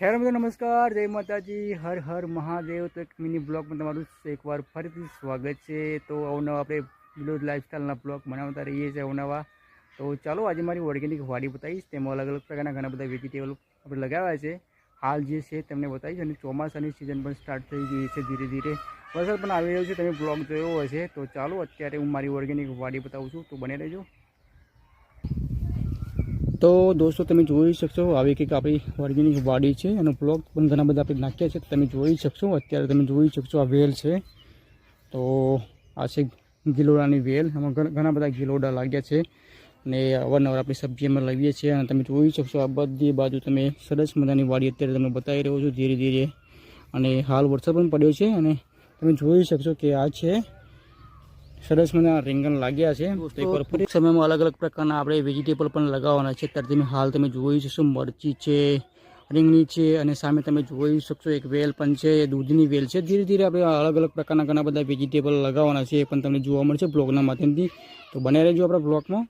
Hello મિત્રો, નમસ્કાર. જય માતાજી. હર હર મહાદેવ. તો એક મિની બ્લોગમાં તમારું એકવાર ફરીથી સ્વાગત છે. તો અવનવા આપણે વિલોદ લાઇફસ્ટાઈલના બ્લોગ બનાવતા રહીએ છીએ અવનવા તો ચાલો, આજે મારી ઓર્ગેનિક વાડી બતાવીશ. તેમાં અલગ અલગ પ્રકારના ઘણા બધા વેજીટેબલ આપણે લગાવ્યા છે. હાલ જે છે તમને બતાવીશ અને ચોમાસાની સિઝન પણ સ્ટાર્ટ થઈ ગઈ છે ધીરે ધીરે. વરસાદ પણ આવી રહ્યો છે. તમે બ્લોગ જોયો હશે. તો ચાલો, અત્યારે હું મારી ઓર્ગેનિક વાડી બતાવું છું. તો બને રહેજો. તો દોસ્તો, તમે જોઈ શકશો આવી કંઈક આપણી ઓર્ગેનિક વાડી છે, એનો બ્લોગ પણ ઘણા બધા આપણે નાખ્યા છે. તમે જોઈ શકશો, અત્યારે તમે જોઈ શકશો આ વેલ છે. તો આ છે ગિલોડાની વેલ. એમાં ઘણા બધા ગિલોડા લાગ્યા છે અને અવારનવાર આપણી સબ્જી અમે લઈએ છીએ અને તમે જોઈ શકશો આ બધી બાજુ તમે સરસ મજાની વાડી અત્યારે તમે બતાવી રહ્યો છું ધીરે ધીરે. અને હાલ વરસાદ પણ પડ્યો છે અને તમે જોઈ શકશો કે આ છે સરસ મને રીંગણ લાગ્યા છે. તો સમયમાં અલગ અલગ પ્રકારના આપણે વેજીટેબલ પણ લગાવવાના છે. અત્યારે તમે હાલ તમે જોઈ શકશો મરચી છે રીંગણી છે અને સામે તમે જોઈ શકશો એક વેલ પણ છે દૂધની વેલ છે. ધીરે ધીરે આપણે અલગ અલગ પ્રકારના ઘણા બધા વેજીટેબલ લગાવવાના છે એ પણ તમને જોવા મળશે બ્લોગના માધ્યમથી. તો બને રહેજો આપણા બ્લોગમાં.